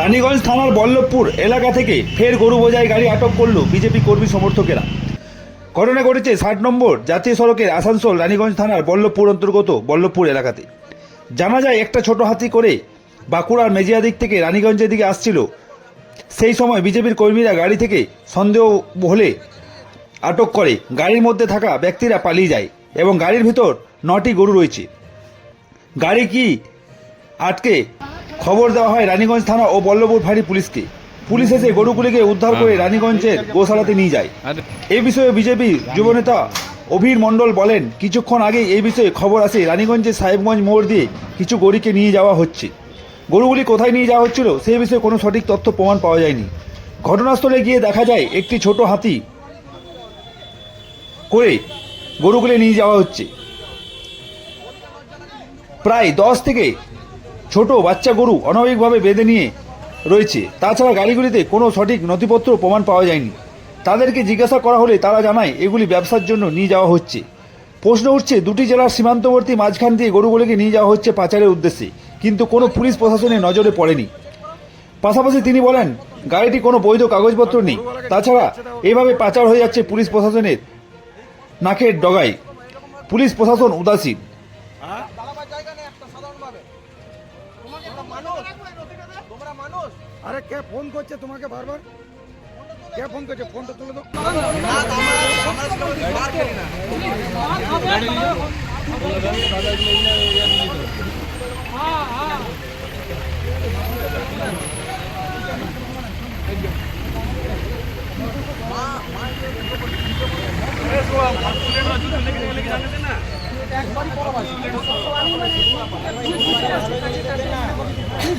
রানীগঞ্জ থানার বল্লভপুর এলাকা থেকে ফের গরু বোঝাই গাড়ি আটক করল বিজেপি কর্মী সমর্থকেরা। ঘটনা ঘটেছে ষাট নম্বর জাতীয় সড়কের আসানসোল রানীগঞ্জ থানার বল্লভপুর অন্তর্গত বল্লভপুর এলাকাতে। জানা যায় একটা ছোট হাতি করে বাঁকুড়ার মেজিয়া দিক থেকে রানীগঞ্জের দিকে আসছিল। সেই সময় বিজেপির কর্মীরা গাড়ি থেকে সন্দেহ হলে আটক করে। গাড়ির মধ্যে থাকা ব্যক্তিরা পালিয়ে যায় এবং গাড়ির ভিতর নটি গরু রয়েছে। গাড়ি কি আটকে খবর দেওয়া হয় রানীগঞ্জ থানা ও বল্লভপুর ফাঁড়ি পুলিশকে। পুলিশ এসে গরুগুলিকে উদ্ধার করে রানীগঞ্জের গোশালাতে নিয়ে যায়। এই বিষয়ে বিজেপি যুবনেতা অভির মণ্ডল বলেন কিছুক্ষণ আগে এই বিষয়ে খবর আসে রানীগঞ্জের সাহেবগঞ্জ মোড় দিয়ে কিছু গরুকে নিয়ে যাওয়া হচ্ছে। গরুগুলি কোথায় নিয়ে যাওয়া হচ্ছিল সেই বিষয়ে কোনো সঠিক তথ্য প্রমাণ পাওয়া যায়নি। ঘটনাস্থলে গিয়ে দেখা যায় একটি ছোট হাতি করে গরুগুলি নিয়ে যাওয়া হচ্ছে। প্রায় দশ থেকে ছোট বাচ্চা গরু অনাবিকভাবে বেঁধে নিয়ে রয়েছে। তাছাড়া গাড়িগুলিতে কোনো সঠিক নথিপত্র প্রমাণ পাওয়া যায়নি। তাদেরকে জিজ্ঞাসা করা হলে তারা জানায়, এগুলি ব্যবসার জন্য নিয়ে যাওয়া হচ্ছে। প্রশ্ন উঠছে, দুটি জেলার সীমান্তবর্তী মাঝখান দিয়ে গরুগুলিকে নিয়ে যাওয়া হচ্ছে পাচারের উদ্দেশ্যে, কিন্তু কোনো পুলিশ প্রশাসনের নজরে পড়েনি। পাশাপাশি তিনি বলেন, গাড়িটি কোনো বৈধ কাগজপত্র নেই। তাছাড়া এইভাবে পাচার হয়ে যাচ্ছে পুলিশ প্রশাসনের নাকের ডগায়। পুলিশ প্রশাসন উদাসীন। আরে কে ফোন করছে তোমাকে বারবার? কে ফোন করছে? ফোনটা তুলে দাও। পারছি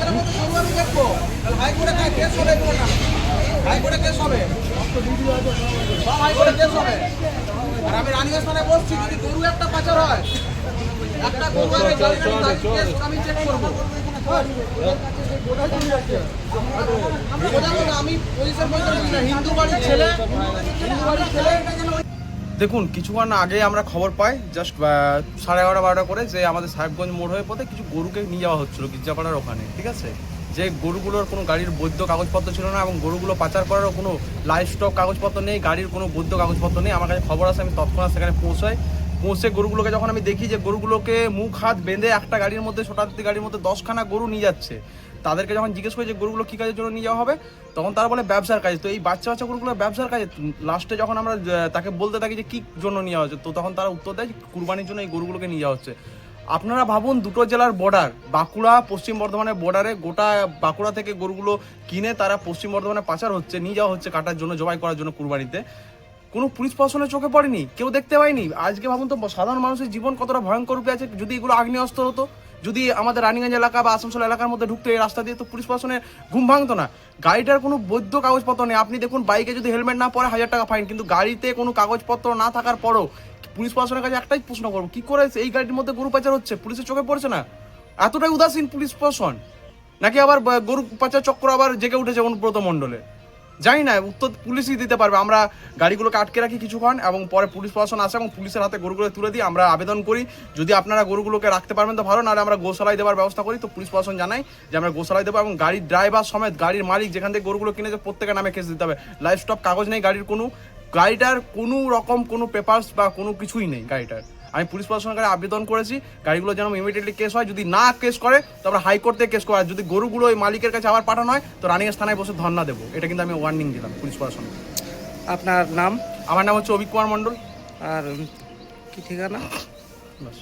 আর আমি দেখব তাহলে কেস হবে এগুলো না কেস হবে সব হাইকোর্টে কেস হবে আর আমি রানীগঞ্জ থানায় বসছি যদি গরু একটা পাচার হয় একটা গরু আমি চেক করব আমি বোঝাবো না আমি পুলিশের পয়সা হিন্দু বাড়ির ছেলে হিন্দু বাড়ির ছেলে দেখুন, কিছুক্ষণ আগে আমরা খবর পাই জাস্ট সাড়ে এগারোটা, বারোটা করে যে আমাদের সাহেবগঞ্জ মোড় হয়ে পথে কিছু গরুকে নিয়ে যাওয়া হচ্ছিল গির্জাপাড়ার ওখানে, ঠিক আছে? যে গরুগুলোর কোনো গাড়ির বৈধ কাগজপত্র ছিল না এবং গরুগুলো পাচার করারও কোনো লাইফ স্টক কাগজপত্র নেই, গাড়ির কোনো বৈধ কাগজপত্র নেই। আমার কাছে খবর আছে, আমি তৎক্ষণাৎ সেখানে পৌঁছাই। পৌঁছে গরুগুলোকে, যখন আমি দেখি যে গরুগুলোকে মুখ, হাত বেঁধে একটা গাড়ির মধ্যে শতাব্দী গাড়ির মধ্যে দশখানা গরু নিয়ে যাচ্ছে, তাদেরকে যখন জিজ্ঞেস করি যে গরুগুলো কী কাজের জন্য নিয়ে যাওয়া হবে, তখন তারা বলে ব্যবসার কাজে। তো এই বাচ্চা বাচ্চা গরুগুলো ব্যবসার কাজে, লাস্টে যখন আমরা তাকে বলতে থাকি যে কী জন্য নিয়ে যাওয়া হচ্ছে, তো তখন তারা উত্তর দেয় কুরবানির জন্য এই গরুগুলোকে নিয়ে যাওয়া হচ্ছে। আপনারা ভাবুন, দুটো জেলার বর্ডার বাঁকুড়া, পশ্চিম বর্ধমানের বর্ডারে গোটা বাঁকুড়া থেকে গরুগুলো কিনে তারা পশ্চিম বর্ধমানে পাচার হচ্ছে, নিয়ে যাওয়া হচ্ছে কাটার জন্য, জবাই করার জন্য কুরবানিতে। কোনো পুলিশ প্রশাসনের চোখে পড়েনি, কেউ দেখতে পায়নি আজকে ভাবুন তো, সাধারণ মানুষের জীবন কতটা ভয়ঙ্কর রূপে আছে, যদি এগুলো আগ্নেয়াস্ত্র হতো, যদি আমাদের রানীগঞ্জ এলাকা বা আসানসোল এলাকার মধ্যে ঢুকতে এই রাস্তা দিয়ে, তো পুলিশ প্রশাসনের ঘুম ভাঙতো না। গাড়িটার কোনো বৈধ কাগজপত্র নেই। আপনি দেখুন, বাইকে যদি হেলমেট না পরে হাজার টাকা ফাইন, কিন্তু গাড়িতে কোনো কাগজপত্র না থাকার পরও পুলিশ প্রশাসনের কাছে একটাই প্রশ্ন করব, কি করে এই গাড়ির মধ্যে গরু পাচার হচ্ছে? পুলিশের চোখে পড়ছে না? এতটাই উদাসীন পুলিশ প্রশাসন? নাকি আবার গরু পাচার চক্র আবার জেগে উঠেছে অনুব্রত মণ্ডলে? জানি না, উত্তর পুলিশই দিতে পারবে। আমরা গাড়িগুলোকে আটকে রাখি কিছুক্ষণ এবং পরে পুলিশ প্রশাসন আসে এবং পুলিশের হাতে গরুগুলো তুলে দিই আমরা আবেদন করি। যদি আপনারা গরুগুলোকে রাখতে পারবেন তো ভালো, নাহলে আমরা গোশালায় দেওয়ার ব্যবস্থা করি। তো পুলিশ প্রশাসন জানাই যে আমরা গোশালায় দেবো এবং গাড়ির ড্রাইভার সমেত গাড়ির মালিক যেখান থেকে গরুগুলো কিনেছে প্রত্যেকের নামে কেস দিতে হবে। লাইফ স্টক কাগজ নেই, গাড়ির কোনো, গাড়িটার কোনো রকম কোনো পেপার্স বা কোনো কিছুই নেই গাড়িটার। আমি পুলিশ প্রশাসনের কাছে আবেদন করেছি গাড়িগুলো যেন ইমিডিয়েটলি কেস হয়। যদি না কেস করে তারপর হাইকোর্টে থেকে কেস করা যদি গরুগুলো ওই মালিকের কাছে আবার পাঠানো হয় তো রানিংয়ের স্থানে বসে ধর্না দেবো। এটা কিন্তু আমি ওয়ার্নিং দিলাম পুলিশ প্রশাসন আপনার নাম? আমার নাম হচ্ছে অভিক কুমার মণ্ডল। আর কি ঠিকানা? বাস।